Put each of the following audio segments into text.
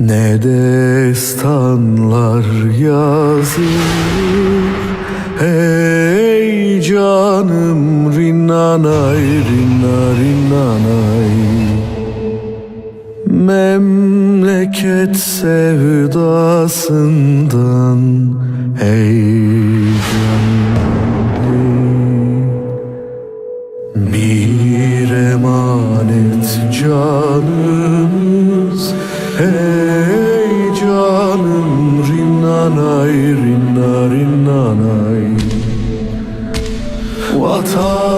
Ne destanlar yazılır? Hey canım rinanay rina rinanay Memleket sevdasından Hey Ey canım rinnanay rinnanay rinnanay Vatan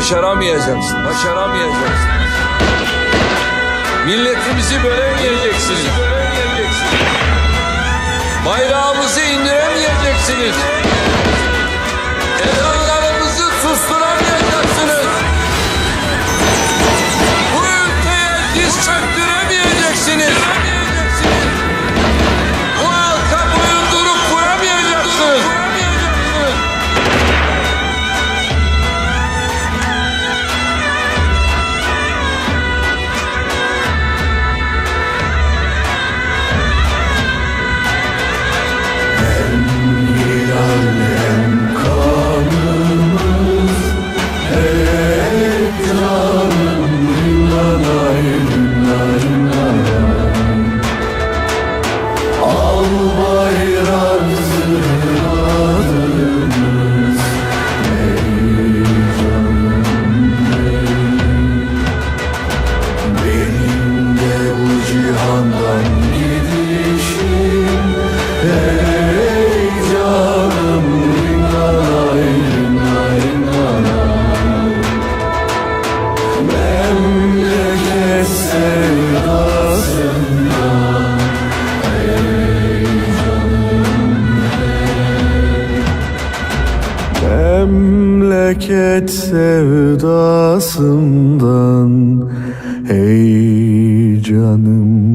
Başaramayacaksın. Başaramayacaksın. Milletimizi böyle yileceksin. Böyle bölemeyeceksiniz. Bayram memleket sevdasından Ey canım.